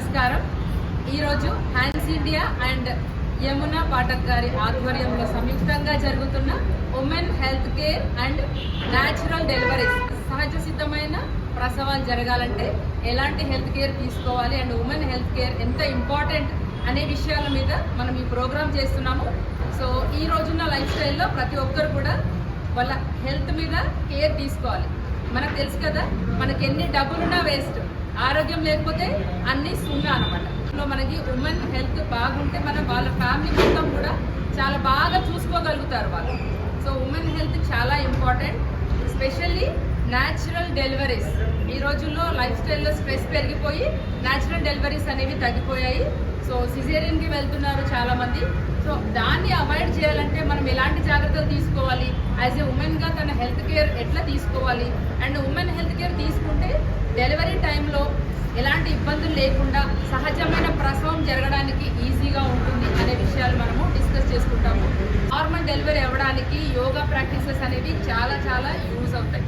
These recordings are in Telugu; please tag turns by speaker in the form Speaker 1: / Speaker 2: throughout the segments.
Speaker 1: నమస్కారం. ఈరోజు hands India and Yamuna Pathak గారి ఆధ్వర్యంలో సంయుక్తంగా జరుగుతున్న women health care and natural deliveries సహజ సిద్ధమైన ప్రసవాలు జరగాలంటే ఎలాంటి హెల్త్ కేర్ తీసుకోవాలి అండ్ ఉమెన్ హెల్త్ కేర్ ఎంత ఇంపార్టెంట్ అనే విషయాల మీద మనం ఈ ప్రోగ్రామ్ చేస్తున్నాము. సో ఈ రోజున్న లైఫ్ స్టైల్లో ప్రతి ఒక్కరు కూడా వాళ్ళ హెల్త్ మీద కేర్ తీసుకోవాలి. మనకు తెలుసు కదా మనకి ఎన్ని డబ్బులున్నా వేస్ట్. ఆరోగ్యం లేకపోతే అన్ని సున్నా అనమాట మనకి ఉమెన్ హెల్త్ బాగుంటే మనం వాళ్ళ ఫ్యామిలీ మొత్తం కూడా చాలా బాగా చూసుకోగలుగుతారు వాళ్ళు. సో ఉమెన్ హెల్త్ చాలా ఇంపార్టెంట్ స్పెషల్లీ న్యాచురల్ డెలివరీస్ ఈ రోజుల్లో లైఫ్ స్టైల్లో స్ట్రెస్ పెరిగిపోయి న్యాచురల్ డెలివరీస్ అనేవి తగ్గిపోయాయి. సో సిజేరియన్కి వెళ్తున్నారు చాలామంది. సో దాన్ని అవాయిడ్ చేయాలంటే మనం ఎలాంటి జాగ్రత్తలు తీసుకోవాలి? యాజ్ ఏ ఉమెన్గా తన హెల్త్ కేర్ ఎట్లా తీసుకోవాలి? అండ్ ఉమెన్ హెల్త్ కేర్ తీసుకుంటే డెలివరీ టైంలో ఎలాంటి ఇబ్బందులు లేకుండా సహజమైన ప్రసవం జరగడానికి ఈజీగా ఉంటుంది అనే విషయాలు మనము డిస్కస్ చేసుకుంటాము. నార్మల్ డెలివరీ అవ్వడానికి యోగా ప్రాక్టీసెస్ అనేవి చాలా చాలా యూజ్ అవుతాయి.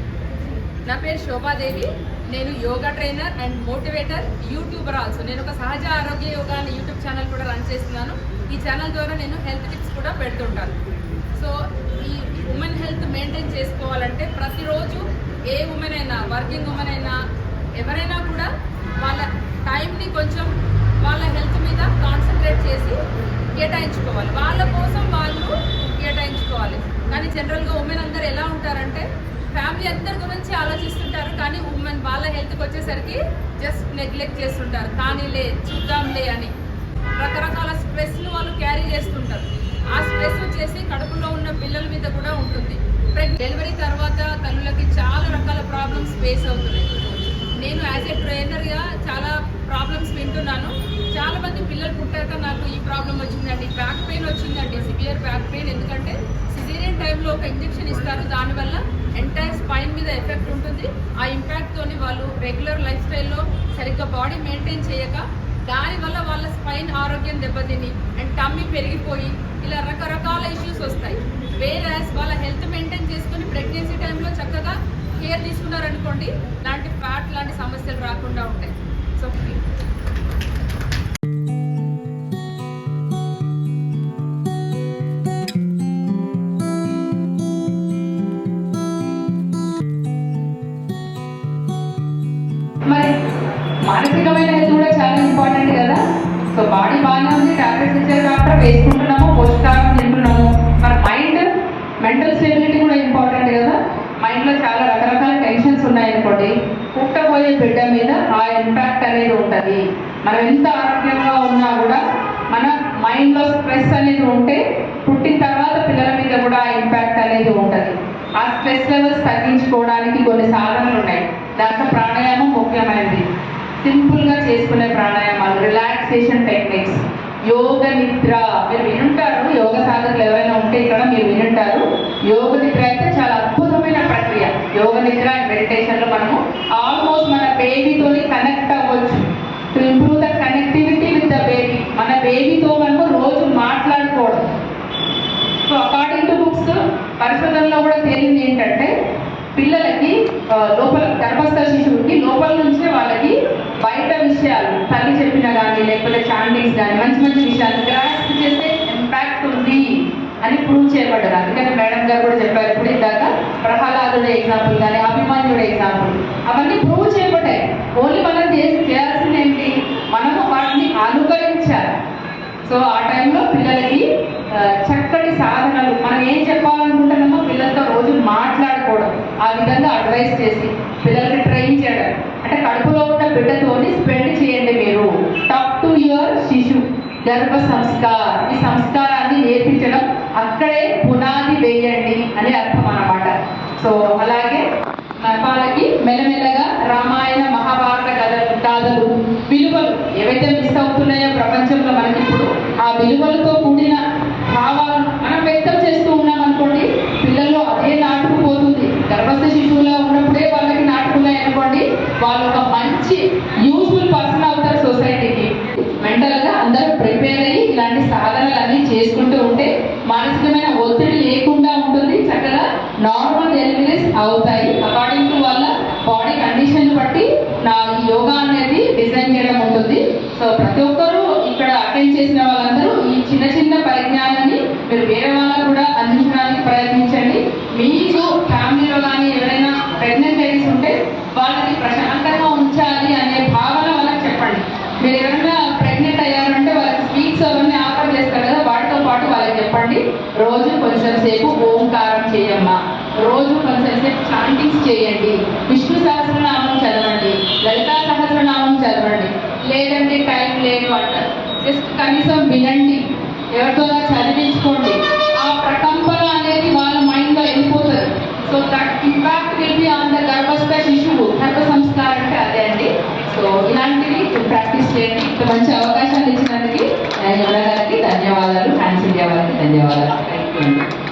Speaker 1: నా పేరు శోభాదేవి. నేను yoga trainer and motivator YouTuber also. నేను ఒక సహజ ఆరోగ్య యోగా అనే యూట్యూబ్ ఛానల్ కూడా రన్ చేస్తున్నాను. ఈ ఛానల్ ద్వారా నేను హెల్త్ టిప్స్ కూడా పెడుతుంటాను. సో ఈ ఉమెన్ హెల్త్ మెయింటైన్ చేసుకోవాలంటే ప్రతిరోజు ఏ ఉమెన్ అయినా వర్కింగ్ ఉమెన్ అయినా ఎవరైనా కూడా వాళ్ళ టైంని కొంచెం వాళ్ళ హెల్త్ మీద కాన్సన్ట్రేట్ చేసి కేటాయించుకోవాలి. వాళ్ళ కోసం వాళ్ళు కేటాయించుకోవాలి. కానీ జనరల్గా ఉమెన్ అందరు ఎలా ఉంటారంటే ఫ్యామిలీ అందరి గురించి ఆలోచిస్తుంటారు కానీ ఉమెన్ వాళ్ళ హెల్త్కి వచ్చేసరికి జస్ట్ నెగ్లెక్ట్ చేస్తుంటారు. కానీలే చూద్దాంలే అని. రకరకాల స్ట్రెస్ను వాళ్ళు క్యారీ చేస్తుంటారు. ఆ స్ట్రెస్ వచ్చేసి కడుపులో ఉన్న పిల్లల మీద కూడా ఉంటుంది. డెలివరీ తర్వాత తల్లులకి చాలా రకాల ప్రాబ్లమ్స్ ఫేస్ అవుతున్నాయి. నేను యాజ్ ఏ ట్రైనర్గా చాలా ప్రాబ్లమ్స్ వింటున్నాను. చాలా మంది పిల్లలు పుట్టాక నాకు ఈ ప్రాబ్లం వచ్చిందండి. బ్యాక్ పెయిన్ వచ్చిందండి సివియర్ బ్యాక్ పెయిన్ ఎందుకంటే సిజేరియన్ టైంలో ఒక ఇంజెక్షన్ ఇస్తారు. దానివల్ల ఎంటైర్ స్పైన్ మీద ఎఫెక్ట్ ఉంటుంది. ఆ ఇంపాక్ట్తోని వాళ్ళు రెగ్యులర్ లైఫ్ స్టైల్లో సరిగ్గా బాడీ మెయింటైన్ చేయక దానివల్ల వాళ్ళ స్పైన్ ఆరోగ్యం దెబ్బతిని అండ్ టమ్మీ పెరిగిపోయి ఇలా రకరకాల ఇష్యూస్ వస్తాయి. వేరే వాళ్ళ హెల్త్ మెయింటైన్ చేసుకుని ప్రెగ్నెన్సీ టైంలో చక్కగా కేర్ తీసుకున్నారనుకోండి లాంటి ఫ్యాట్ లాంటి సమస్యలు రాకుండా ఉంటాయి. సో మరి మానసికమైన హెల్త్ కూడా చాలా ఇంపార్టెంట్ కదా? సో బాడీ బాగానే ఉంది టాబ్లెట్స్ ఇచ్చారు కాబట్టి వేసుకుంటున్నాము పోషకాహారం తింటున్నాము మన మైండ్ మెంటల్ స్టెబిలిటీ కూడా ఇంపార్టెంట్ కదా మైండ్లో చాలా రకరకాల టెన్షన్స్ ఉన్నాయనుకోండి పుట్టబోయే బిడ్డ మీద ఆ ఇంపాక్ట్ అనేది ఉంటుంది. మనం ఎంత ఆరోగ్యంగా ఉన్నా కూడా మన మైండ్లో స్ట్రెస్ అనేది ఉంటే పుట్టిన తర్వాత పిల్లల మీద కూడా ఆ ఇంపాక్ట్ అనేది ఉంటుంది. ఆ స్ట్రెస్ లెవెల్స్ తగ్గించుకోవడానికి కొన్ని సాధనలు ఉన్నాయి. దాంట్లో ప్రాణాయామం ముఖ్యమైనది. సింపుల్గా చేసుకునే ప్రాణాయామాలు రిలాక్సేషన్ టెక్నిక్స్ యోగ నిద్ర. మీరు వినుంటారు యోగ సాధకులు ఎవరైనా ఉంటే ఇక్కడ మీరు వినుంటారు. యోగ నిద్ర అయితే చాలా అద్భుతమైన ప్రక్రియ. యోగ నిద్ర అండ్ మెడిటేషన్లో మనము ఆల్మోస్ట్ మన బేబీతోని కనెక్ట్ అవ్వచ్చు to improve the connectivity with the baby మన బేబీతో మనము రోజు మాట్లాడుకోవడం సో అకార్డింగ్ టు బుక్స్ పరిశోధనలో కూడా తేలింది ఏంటంటే పిల్లలకి లోపల గర్భస్థ శిశువుకి లోపల నుంచే వాళ్ళకి బయట విషయాలు తల్లి చెప్పిన కానీ లేకపోతే చాండింగ్స్ కానీ మంచి మంచి విషయాలు గ్రాస్ప్ చేస్తే ఇంపాక్ట్ ఉంది అని ప్రూవ్ చేయబడ్డారు. అందుకని మేడం గారు కూడా చెప్పారు. ఇప్పుడు ఇందాక ప్రహ్లాదుడే ఎగ్జాంపుల్ కానీ అభిమాన్యుడు ఎగ్జాంపుల్ అవన్నీ ప్రూవ్ చేయబడ్డాయి ఓన్లీ మనం చేసి చేయాల్సింది ఏంటి మనము వాటిని అనుకరించాలి సో ఆ టైంలో పిల్లలకి ఆ, చక్కటి సాధనలు మనం ఏం చెప్పాలనుకుంటున్నామో పిల్లలతో రోజు మాట్లాడుకోవడం ఆ విధంగా అడ్వైస్ చేసి పిల్లల్ని ట్రైన్ చేయడం. అంటే కడుపులో ఉన్న బిడ్డతోని స్పెండ్ చేయండి మీరు. టాప్ టు యువర్ శిశు. గర్భ సంస్కార్. ఈ సంస్కారాన్ని నేర్పించడం అక్కడే పునాది వేయండి అని అర్థం అన్నమాట. సో అలాగే వాళ్ళకి మెల్లమెల్లగా రామాయణ మహాభారత కథలు గాథలు విలువలు ఏవైతే మిస్ అవుతున్నాయో ప్రపంచంలో మనకి ఇప్పుడు ఆ విలువలతో వాళ్ళు ఒక మంచి యూస్ఫుల్ పర్సన్ అవుతారు సొసైటీకి మెంటల్గా అందరూ ప్రిపేర్ అయ్యి ఇలాంటి సాధనలు అన్ని చేసుకుంటూ ఉంటే మానసికమైన ఒత్తిడి లేకుండా ఉంటుంది చక్కగా నార్మల్ డెలివరీస్ అవుతాయి. అకార్డింగ్ టు వాళ్ళ బాడీ కండిషన్ బట్టి నా
Speaker 2: యోగా అనేది డిజైన్ చేయడం ఉంటుంది. సో ప్రతి ఒక్కరూ ఇక్కడ అటెండ్ చేసిన వాళ్ళందరూ ఈ చిన్న చిన్న పరిజ్ఞానాన్ని మీరు వేరే వాళ్ళకు కూడా అన్ని సేపు ఓంకారం చేయమ్మా. రోజు కొంచెంసేపు చాంటింగ్స్ చేయండి. విష్ణు సహస్రనామం చదవండి. లలితా సహస్రనామం చదవండి. లేదంటే టైం లేదు అంటారు. జస్ట్ కనీసం వినండి. ఎవరితో చదివించుకోండి. ఆ ప్రకంపన అనేది వాళ్ళ మైండ్లో వెళ్ళిపోతుంది. So that impact will be on the గర్భస్థ శిశువు గర్భ సంస్కారం అంటే అదే అండి. సో ఇలాంటివి ప్రాక్టీస్ చేయండి. ఇంత మంచి అవకాశాలు ఇచ్చినందుకు యమున గారికి ధన్యవాదాలు. ఫ్యాన్స్ ఇండియా వారికి ధన్యవాదాలు. Thank you